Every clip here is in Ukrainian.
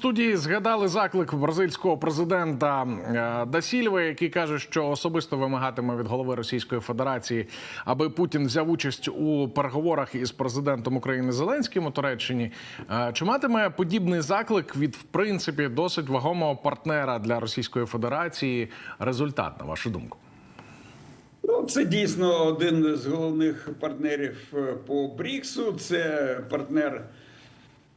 студії згадали заклик бразильського президента е, Дасільва, який каже, що особисто вимагатиме від голови Російської Федерації, аби Путін взяв участь у переговорах із президентом України Зеленським у Туреччині. Е, Чи матиме подібний заклик від в принципі досить вагомого партнера для Російської Федерації результат, на вашу думку? Ну, це дійсно один з головних партнерів е, по Бріксу. Це партнер,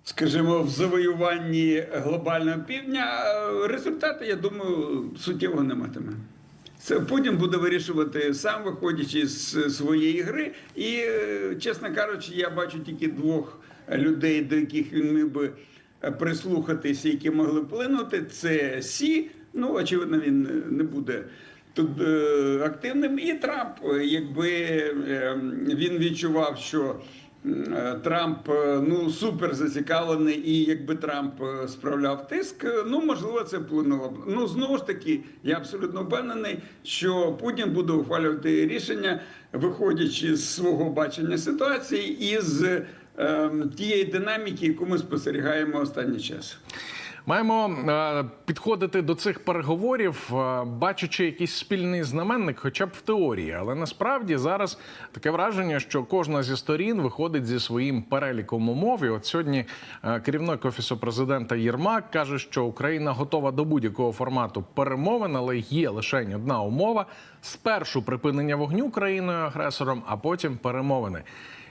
скажімо, в завоюванні глобального півдня. Результати, я думаю, суттєво не матиме. Це Путін буде вирішувати сам, виходячи з своєї гри. І, е, чесно кажучи, я бачу тільки двох людей, до яких він міг би прислухатися, які могли вплинути. Це Сі. Ну, очевидно, він не буде тут е, активним. І Трамп, якби е, він відчував, що Трамп е, ну супер зацікавлений, і якби Трамп е, справляв тиск, е, ну можливо, це вплинуло б. Ну знову ж таки, я абсолютно впевнений, що Путін буде ухвалювати рішення, виходячи з свого бачення ситуації і з е, тієї динаміки, яку ми спостерігаємо останній час. Маємо е, підходити до цих переговорів, е, бачачи якийсь спільний знаменник, хоча б в теорії. Але насправді зараз таке враження, що кожна зі сторін виходить зі своїм переліком умов. І от сьогодні е, керівник офісу президента Єрмак каже, що Україна готова до будь-якого формату перемовин, але є лише одна умова: спершу припинення вогню країною агресором, а потім перемовини.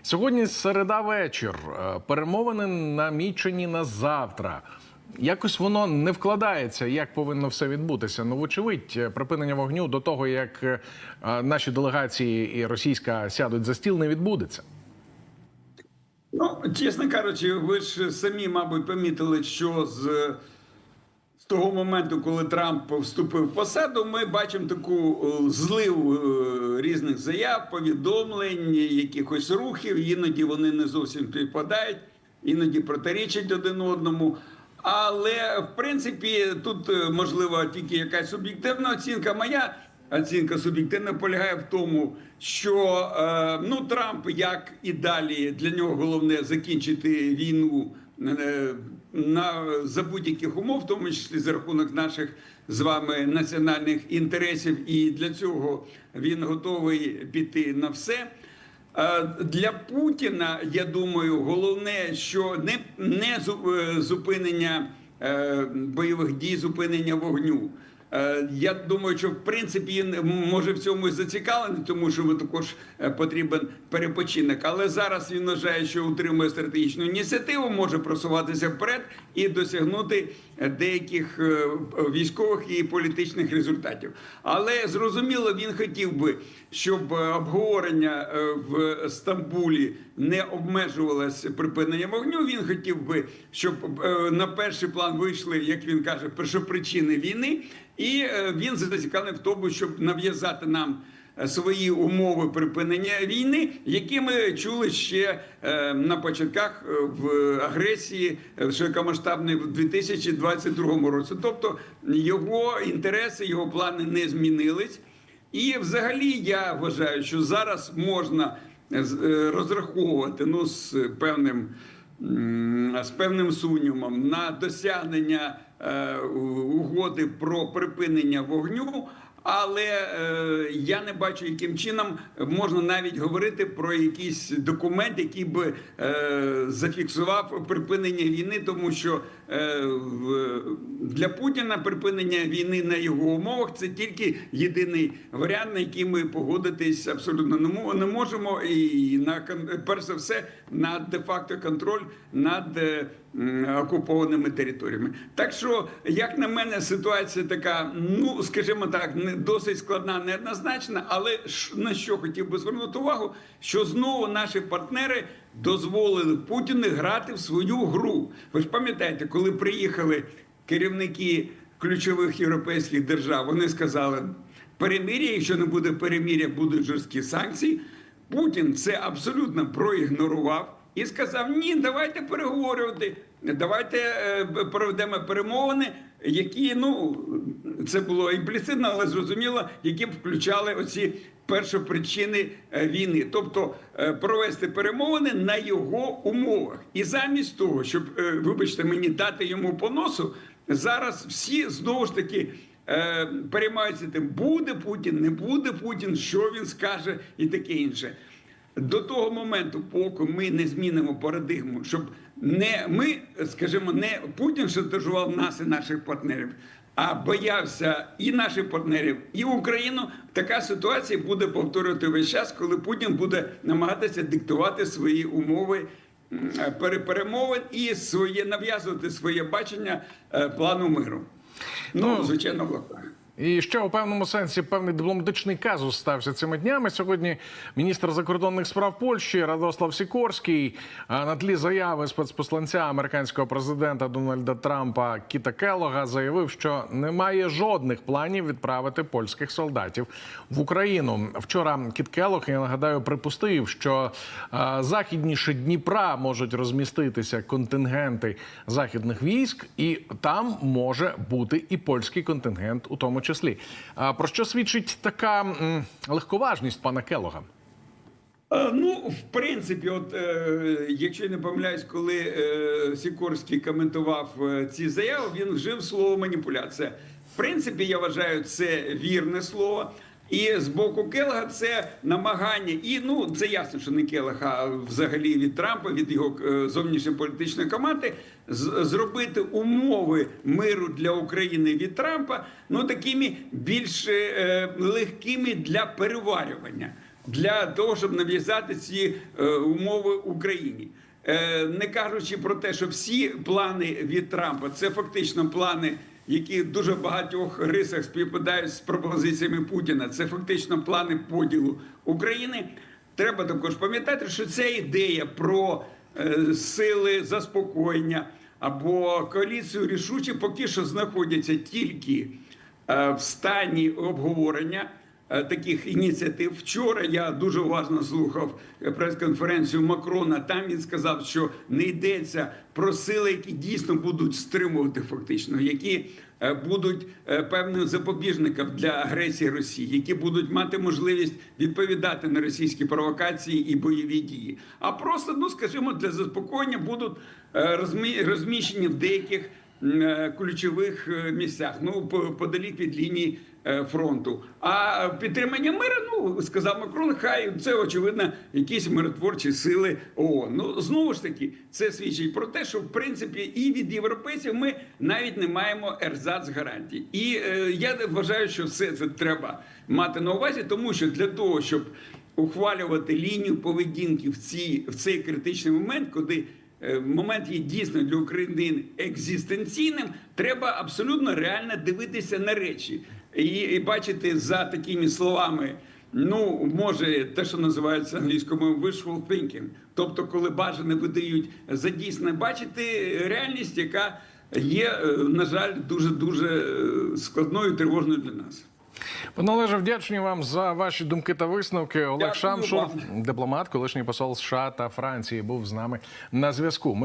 Сьогодні середа вечір. Перемовини намічені на завтра. Якось воно не вкладається, як повинно все відбутися. Ну, вочевидь, е, припинення вогню до того, як е, наші делегації і російська сядуть за стіл, не відбудеться. Ну, чесно кажучи, ви ж самі, мабуть, помітили, що з, з того моменту, коли Трамп вступив в посаду, ми бачимо таку е, злив різних заяв, повідомлень, якихось рухів. Іноді вони не зовсім співпадають, іноді протирічать один одному. Але в принципі тут е, можливо тільки якась суб'єктивна оцінка. Моя оцінка суб'єктивна полягає в тому, що е, ну Трамп як і далі для нього головне закінчити війну е, на за будь-яких умов, в тому числі за рахунок наших з вами національних інтересів, і для цього він готовий піти на все. Е, Для Путіна, я думаю, головне, що не, не е, зупинення е, бойових дій, зупинення вогню. Е, Я думаю, що в принципі він може в цьому і зацікавлений, тому що йому також е, потрібен перепочинок. Але зараз він вважає, що утримує стратегічну ініціативу, може просуватися вперед і досягнути е, деяких військових і політичних результатів. Але зрозуміло, він хотів би, щоб обговорення в Стамбулі не обмежувалося припиненням вогню. Він хотів би, щоб на перший план вийшли, як він каже, першопричини війни, і е, він зацікавлений в тому, щоб нав'язати нам. е, Свої умови припинення війни, які ми чули ще е, на початках в агресії широкомасштабної в 2022 році. Тобто його інтереси, його плани не змінились. І взагалі я вважаю, що зараз можна розраховувати ну, з певним, з певним сумнівом на досягнення е, угоди про припинення вогню. Але е, я не бачу, яким чином можна навіть говорити про якийсь документ, який би е, зафіксував припинення війни, тому що е, для Путіна припинення війни на його умовах це тільки єдиний варіант, на який ми погодитись абсолютно не можемо. І на перш за все на де-факто контроль над е, окупованими територіями. Так що, як на мене, ситуація така, ну скажімо так, не досить складна, неоднозначна. Але ш- на що хотів би звернути увагу, що знову наші партнери дозволили Путіну грати в свою гру. Ви ж пам'ятаєте, коли приїхали керівники ключових європейських держав, вони сказали. Перемир'я, якщо не буде перемир'я, будуть жорсткі санкції. Путін це абсолютно проігнорував і сказав: ні, давайте переговорювати. давайте е, проведемо перемовини, які ну це було імпліцитно, але зрозуміло, які включали оці першопричини е, війни, тобто е, провести перемовини на його умовах. І замість того, щоб, вибачте, мені дати йому по носу, зараз всі знову ж таки. Переймаються тим, буде Путін, не буде Путін, що він скаже, і таке інше. До того моменту, поки ми не змінимо парадигму, щоб не ми, скажімо, не Путін шантажував нас і наших партнерів, а боявся і наших партнерів, і Україну. Така ситуація буде повторювати весь час, коли Путін буде намагатися диктувати свої умови перемовин і своє нав'язувати своє бачення е, плану миру. Ну, Ну, звичайно, лапках. І ще у певному сенсі певний дипломатичний казус стався цими днями. Сьогодні міністр закордонних справ Польщі Радослав Сікорський на тлі заяви спецпосланця американського президента Дональда Трампа Кіта Келлога заявив, що немає жодних планів відправити польських солдатів в Україну. Вчора Кіт Келлог, я нагадаю, припустив, що західніше Дніпра можуть розміститися контингенти західних військ, і там може бути і польський контингент у тому числі. А про що свідчить така легковажність пана Келога? Е, Ну, в принципі, от е, якщо я не помиляюсь, коли е, Сікорський коментував ці заяви, він вжив слово маніпуляція. В принципі, я вважаю, це вірне слово. І з боку Келега це намагання, і ну це ясно, що не Келега, а взагалі від Трампа, від його е, зовнішньополітичної команди, з- зробити умови миру для України від Трампа ну такими більш е, легкими для переварювання для того, щоб нав'язати ці е, умови Україні. Е, не кажучи про те, що всі плани від Трампа це фактично плани, які в дуже багатьох рисах співпадають з пропозиціями Путіна. Це фактично плани поділу України. Треба також пам'ятати, що ця ідея про е, сили заспокоєння або коаліцію рішучі поки що знаходяться тільки е, в стані обговорення таких ініціатив. Вчора я дуже уважно слухав е, прес-конференцію Макрона. Там він сказав, що не йдеться про сили, які дійсно будуть стримувати фактично, які е, будуть е, певним запобіжником для агресії Росії, які будуть мати можливість відповідати на російські провокації і бойові дії. А просто, ну скажімо, для заспокоєння будуть е, розміщені в деяких е, ключових е, місцях, ну подалік від лінії е, фронту. А підтримання миру, ну сказав Макрон, хай це очевидно якісь миротворчі сили ООН. Ну знову ж таки, це свідчить про те, що в принципі і від європейців ми навіть не маємо ерзац гарантій. І е, я вважаю, що все це треба мати на увазі, тому що для того, щоб ухвалювати лінію поведінки в ці в цей критичний момент, коли е, момент є дійсно для України екзистенційним, треба абсолютно реально дивитися на речі і, і бачити за такими словами. Ну, може, те, що називається англійською wishful thinking. Тобто, коли бажане видають за дійсне, бачити реальність, яка є, е, на жаль, дуже дуже складною і тривожною для нас. Пане Олеже, вдячні вам за ваші думки та висновки. Олег Шамшур, дипломат, колишній посол США та Франції, був з нами на зв'язку.